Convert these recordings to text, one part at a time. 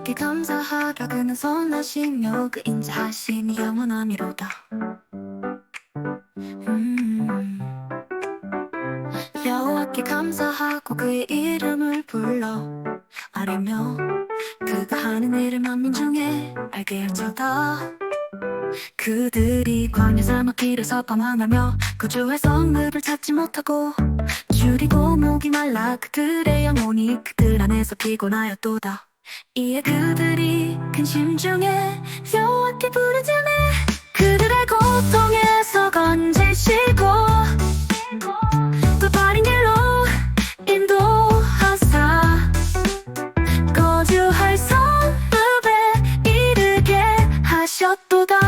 여호와께 감사하라 그는 선하시며 그 인자하심이 영원함이로다. 음. 여호와께 감사하고 그의 이름을 불러 아뢰며 그가 하는 일을 만민 중에 알게 할지어다 그들이 광야 사막 길에서 방황하며 그 주의 성읍을 찾지 못하고 줄이고 목이 말라 그들의 영혼이 그들 안에서 피곤하였도다 이에 그들이 큰 심중에 여호와께 부르짖네. 그들의 고통에서 건지시고 또 바른 길로 인도하사. 거주할 성읍에 이르게 하셨도다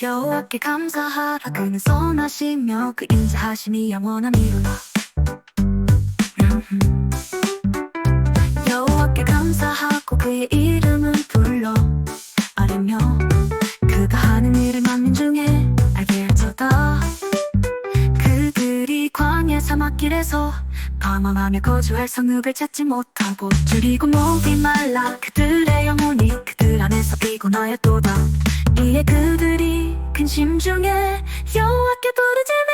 여호와께 감사하라. 그는 선하시며 그 인자하심이 영원함이로다. 음흠. 여호와께 감사하고 그의 이름을 불러 아뢰며 그가 하는 일을 만민 중에 알게 할지어다 그들이 광야 사막길에서 방황하며 거주할 성읍을 찾지 못하고 줄이고 목이 말라. 그들의 영혼이 그들 안에서 피곤하였도다 이에 그들이 큰 심중에 여호와께 부르짖네.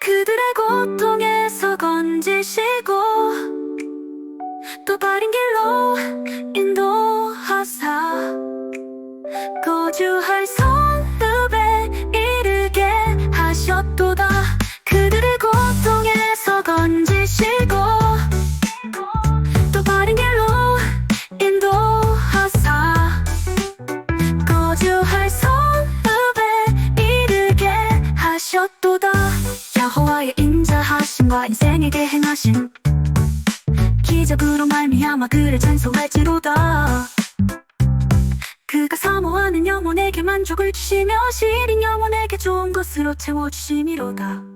그들의 고통에서 건지시고 또 바른 길로 인도하사. 거주할 성읍에 이르게 하셨도다. 그들의 고통에서 건지시고 하셨도다. 여호와의 인자하심과 인생에게 행하신 기적으로 말미암아 그를 찬송할지로다. 그가 사모하는 영혼에게 만족을 주시며 시린 영혼에게 좋은 것으로 채워주심이로다